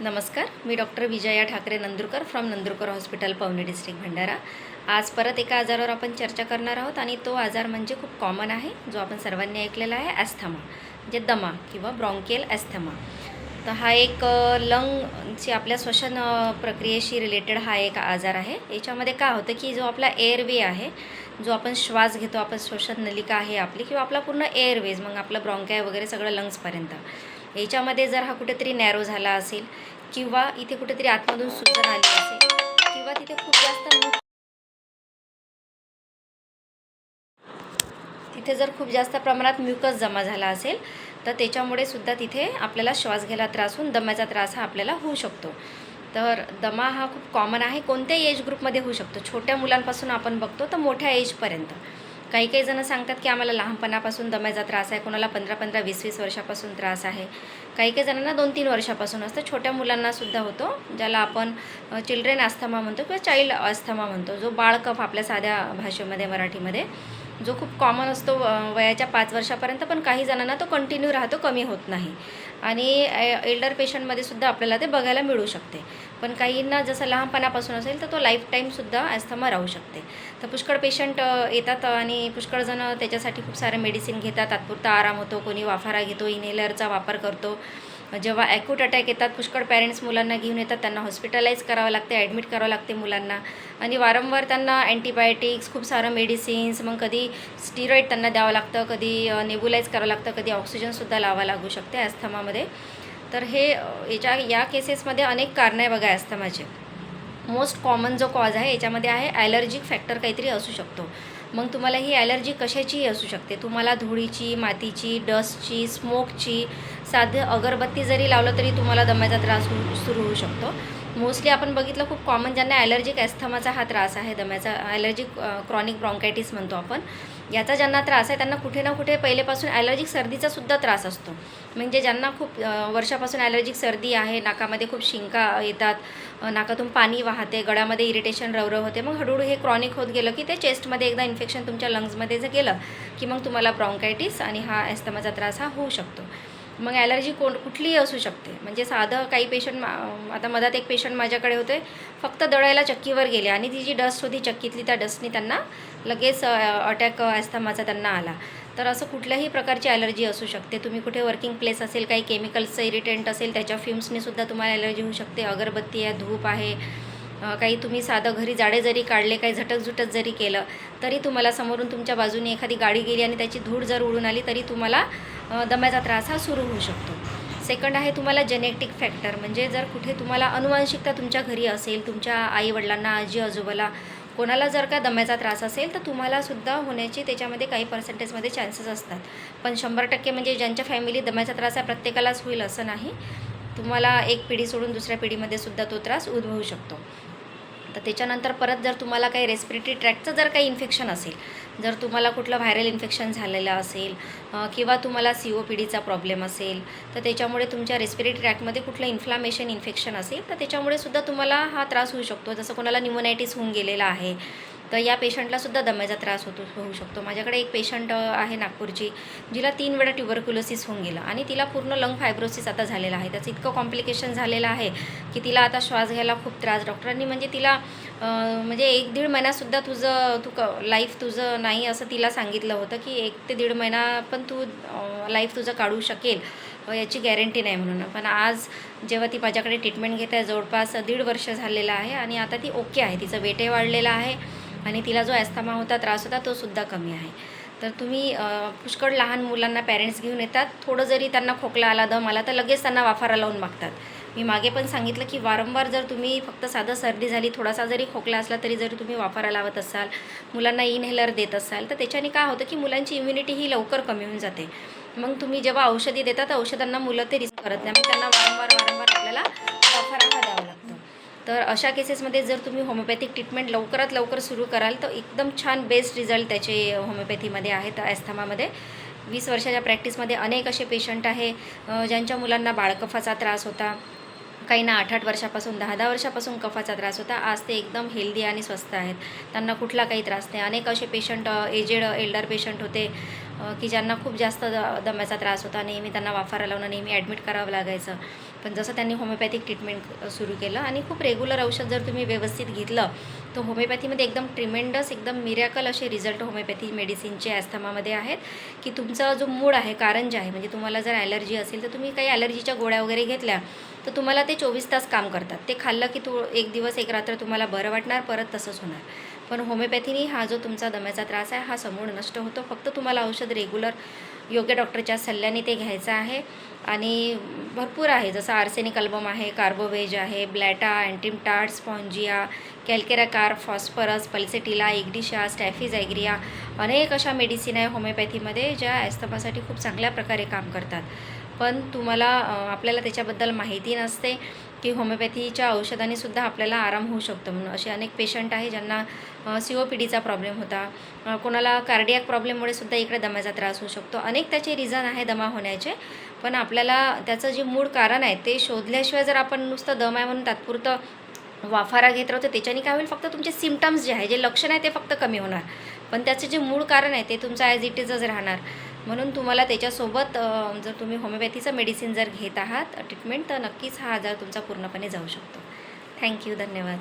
नमस्कार मी doctor Vijaya Thakare Nandurkar from Nandurkar hospital Pauni district Bhandara. आज परत एका आजारावर आपण चर्चा करणार आहोत आणि तो आजार म्हणजे खूप कॉमन आहे जो आपण सर्वांनी ऐकलेला आहे ॲस्थमा म्हणजे दमा किंवा ब्रॉन्कियल ॲस्थमा तर हा एक लंगची आपल्या श्वसन प्रक्रियेशी रिलेटेड हा एक आजार आहे. याच्यामध्ये काय होतं की जो आपला एअरवे आहे जो आपण श्वास घेतो आपण श्वसन नलिका आहे आपली किंवा आपला पूर्ण एअरवेज मग आपलं ब्रॉन्काय वगैरे सगळं लंग्सपर्यंत याच्यामध्ये जर हा कुठेतरी नॅरो झाला असेल किंवा इथे कुठेतरी आतमधून सुजन आली असेल किंवा तिथे खूप जास्त तिथे जर खूप जास्त प्रमाणात म्युकस जमा झाला असेल तर त्याच्यामुळे सुद्धा तिथे आपल्याला श्वास घ्यायला त्रास होऊन दम्याचा त्रास हा आपल्याला होऊ शकतो. तर दमा हा खूप कॉमन आहे. कोणत्याही एज ग्रुपमध्ये होऊ शकतो. छोट्या मुलांपासून आपण बघतो तर मोठ्या एजपर्यंत काही काही जणं सांगतात की आम्हाला लहानपणापासून दम्याचा त्रास आहे. कोणाला पंधरा पंधरा वीस वीस वर्षापासून त्रास आहे. काही काही जणांना दोन तीन वर्षापासून असतं. छोट्या मुलांनासुद्धा होतो ज्याला आपण चिल्ड्रेन अस्थमा म्हणतो किंवा चाइल्ड अस्थमा म्हणतो जो बाळकफ आपल्या साध्या भाषेमध्ये मराठीमध्ये जो खूप कॉमन असतो वयाच्या पाच वर्षापर्यंत पण काही जणांना तो कंटिन्यू राहतो कमी होत नाही. आणि एल्डर पेशंटमध्ये सुद्धा आपल्याला ते बघायला मिळू शकते. पण काहींना जसं लहानपणापासून असेल तर तो लाईफ टाईमसुद्धा ॲस्थमा राहू शकते. तर पुष्कळ पेशंट येतात आणि पुष्कळजणं त्याच्यासाठी खूप सारे मेडिसिन घेतात. तात्पुरता आराम होतो कोणी वाफारा घेतो इनहेलरचा वापर करतो. जेव्हा ॲक्यूट अटॅक येतात पुष्कळ पॅरेंट्स मुलांना घेऊन येतात. त्यांना हॉस्पिटलाइज करावं लागते ॲडमिट करावं लागते मुलांना. आणि वारंवार त्यांना अँटीबायोटिक्स खूप सारं मेडिसिन्स मग कधी स्टिरॉईड त्यांना द्यावं लागतं कधी नेबुलाइज करावं लागतं कधी ऑक्सिजनसुद्धा लावावं लागू शकते ॲस्थमामध्ये तर हे याच्या या केसेसमध्ये अनेक कारणं आहे बघा ॲस्थमाचे मोस्ट कॉमन जो कॉज आहे याच्यामध्ये आहे ॲलर्जिक फॅक्टर काहीतरी असू शकतो. मग तुम्हाला ही ॲलर्जी कशाचीही असू शकते. तुम्हाला धुळीची मातीची डस्टची स्मोकची साधं अगरबत्ती जरी लावलं तरी तुम्हाला दम्याचा त्रास सुरू होऊ शकतो. मोस्टली आपण बघितलं खूप कॉमन ज्यांना ॲलर्जिक ॲस्थमाचा हा त्रास आहे दम्याचा ॲलर्जिक क्रॉनिक ब्रॉन्कायटिस म्हणतो आपण याचा ज्यांना त्रास आहे त्यांना कुठे ना कुठे पहिलेपासून ॲलर्जिक सर्दीचा सुद्धा त्रास असतो. म्हणजे ज्यांना खूप वर्षापासून ॲलर्जिक सर्दी आहे नाकामध्ये खूप शिंका येतात नाकातून पाणी वाहते गळ्यामध्ये इरिटेशन रवरव होते मग हळूहळू हे क्रॉनिक होत गेलं की ते चेस्टमध्ये एकदा इन्फेक्शन तुमच्या लंग्समध्ये जर गेलं की मग तुम्हाला ब्रॉन्कायटिस आणि हा ॲस्थमाचा त्रास हा होऊ शकतो. मग ॲलर्जी कोण कुठलीही असू शकते. म्हणजे साधं काही पेशंट आता मधात एक पेशंट माझ्याकडे होते. फक्त दळायला चक्कीवर गेले आणि ती जी डस्ट होती चक्कीतली त्या डस्टनी त्यांना लगेच अटॅक ॲस्थमाचा त्यांना आला. तर असं कुठल्याही प्रकारची ॲलर्जी असू शकते. तुम्ही कुठे वर्किंग प्लेस असेल काही केमिकल्सचं इरिटेंट असेल त्याच्या फ्युम्सनीसुद्धा तुम्हाला ॲलर्जी होऊ शकते. अगरबत्ती आहे धूप आहे काही तुम्ही साधं घरी जाडे जरी काढले काही झटक झुटत जरी केलं तरी तुम्हाला समोरून तुमच्या बाजूने एखादी गाडी गेली आणि त्याची धूळ जर उडून आली तरी तुम्हाला दम्याचा त्रास हा सुरू होऊ शकतो. सेकंड आहे तुम्हाला जेनेटिक फॅक्टर म्हणजे जर कुठे तुम्हाला अनुवांशिकता तुमच्या घरी असेल तुमच्या आईवडिलांना आजी आजोबाला कोणाला जर का दम्याचा त्रास असेल तर तुम्हालासुद्धा होण्याची त्याच्यामध्ये काही पर्सेंटेजमध्ये चान्सेस असतात. पण शंभर टक्के म्हणजे ज्यांच्या फॅमिली दम्याचा त्रास आहे प्रत्येकालाच होईल असं नाही. तुम्हाला एक पिढी सोडून दुसऱ्या पिढीमध्ये सुद्धा तो त्रास उद्भवू शकतो. तर त्याच्यानंतर परत जर तुम्हाला काही रेस्पिरेटरी ट्रॅकचं जर काही इन्फेक्शन असेल जर तुम्हाला कुठलं व्हायरल इन्फेक्शन झालेलं असेल किंवा तुम्हाला सी ओ पी डीचा प्रॉब्लेम असेल तर त्याच्यामुळे तुमच्या रेस्पिरेटरी ट्रॅकमध्ये कुठलं इन्फ्लामेशन इन्फेक्शन असेल तर त्याच्यामुळे सुद्धा तुम्हाला हा त्रास होऊ शकतो. जसं कोणाला न्युमोनायटिस होऊन गेलेला आहे तर या पेशंटला सुद्धा दम्याचा त्रास होतो होऊ शकतो. माझ्याकडे एक पेशंट आहे नागपूरची जिला तीन वेळा ट्युबरक्युलोसिस होऊन गेलं आणि तिला पूर्ण लंग फायब्रोसिस आता झालेलं आहे. त्याचं इतकं कॉम्प्लिकेशन झालेलं आहे की तिला आता श्वास घ्यायला खूप त्रास. डॉक्टरांनी म्हणजे तिला म्हणजे एक दीड महिनासुद्धा तुझं तू क लाईफ तुझं नाही असं तिला सांगितलं होतं की एक ते दीड महिना पण तू लाईफ तुझं काढू शकेल याची गॅरंटी नाही म्हणून. पण आज जेव्हा ती माझ्याकडे ट्रीटमेंट घेत आहे जवळपास दीड वर्ष झालेलं आहे आणि आता ती ओके आहे. तिचं वेटही वाढलेलं आहे. आणि तिला जो ॲस्थमा होता त्रास होता तो सुद्धा कमी आहे. तर तुम्ही पुष्कळ लहान मुलांना पॅरेंट्स घेऊन येतात. थोडं जरी त्यांना खोकला आला दम आला तर लगेच त्यांना वाफारा लावून मागतात. मी मागे पण सांगितलं की वारंवार जर तुम्ही फक्त साधं सर्दी झाली थोडासा जरी खोकला असला तरी जरी तुम्ही वाफारा लावत असाल मुलांना इनहेलर देत असाल तर त्याच्याने काय होतं की मुलांची इम्युनिटी ही लवकर कमी होऊन जाते. मग तुम्ही जेव्हा औषधी देता तर औषधांना मुलं ते रिस्क करत नाही. मग त्यांना वारंवार वारंवार आपल्याला वाफारा तर अशा केसेसमध्ये जर तुम्ही होमिओपॅथिक ट्रीटमेंट लवकरात लवकर सुरू कराल तर एकदम छान बेस्ट रिझल्ट त्याचे होमिओपॅथीमध्ये आहेत ॲस्थमामध्ये वीस वर्षाच्या प्रॅक्टिसमध्ये अनेक असे पेशंट आहे ज्यांच्या मुलांना बाळकफाचा त्रास होता काहींना आठ आठ वर्षापासून दहा दहा वर्षापासून कफाचा त्रास होता. आज ते एकदम हेल्दी आणि स्वस्त आहेत. त्यांना कुठला काही त्रास नाही. अनेक असे पेशंट एजेड एल्डर पेशंट होते की ज्यांना खूप जास्त द दम्याचा त्रास होता नेहमी त्यांना वाफारा लावणं नेहमी ॲडमिट करावं लागायचं. पण जसं त्यांनी होमिओपॅथिक ट्रीटमेंट सुरू केलं आणि खूप रेग्युलर औषध जर तुम्ही व्यवस्थित घेतलं तर होमिओपॅथीमध्ये एकदम ट्रिमेंडस एकदम मिरॅकल असे रिझल्ट होमिओपॅथी मेडिसिनचे ॲस्थमामध्ये आहेत. की तुमचा जो मूड आहे कारण जे आहे म्हणजे तुम्हाला जर ॲलर्जी असेल तर तुम्ही काही ॲलर्जीच्या गोळ्या वगैरे घेतल्या तर तुम्हाला ते चोवीस तास काम करतात. ते खाल्लं की तू एक दिवस एक रात्र तुम्हाला बरं वाटणार परत तसंच होणार. पण होमिओपॅथीने हा जो तुमचा दम्याचा त्रास आहे हा समूळ नष्ट होतो. फक्त तुम्हाला औषध रेग्युलर योग्य डॉक्टरच्या सल्ल्याने ते घ्यायचं आहे. आणि भरपूर आहे जसं आर्सेनिक अल्बम आहे कार्बोवेज आहे blatta antim tart spongia calcarea carb phosphorus pulsatilla इग्डिशा staphysagria अनेक अशा मेडिसिन आहे होमिओपॅथीमध्ये ज्या ॲस्थमासाठी खूप चांगल्या प्रकारे काम करतात. पण तुम्हाला आपल्याला त्याच्याबद्दल माहिती नसते की होमिओपॅथीच्या औषधानेसुद्धा आपल्याला आराम होऊ शकतो म्हणून. असे अनेक पेशंट आहे ज्यांना सी ओ पी डीचा प्रॉब्लेम होता. कोणाला कार्डियाक प्रॉब्लेममुळे सुद्धा इकडे दम्याचा त्रास होऊ शकतो. अनेक त्याचे रिझन आहे दमा होण्याचे पण आपल्याला त्याचं जे मूळ कारण आहे ते शोधल्याशिवाय जर आपण नुसतं दम आहे म्हणून तात्पुरतं वाफारा घेत राहतो त्याच्याने काय होईल? फक्त तुमचे सिमटम्स जे आहे जे लक्षण आहे ते फक्त कमी होणार. पण त्याचे जे मूळ कारण आहे ते तुमचं ॲज इट इजच राहणार. म्हणून तुम्हाला त्याच्यासोबत जर तुम्ही होमिओपॅथीचं मेडिसिन जर घेत आहात ट्रीटमेंट तर नक्कीच हा आजार तुमचा पूर्णपणे जाऊ शकतो. थँक्यू धन्यवाद.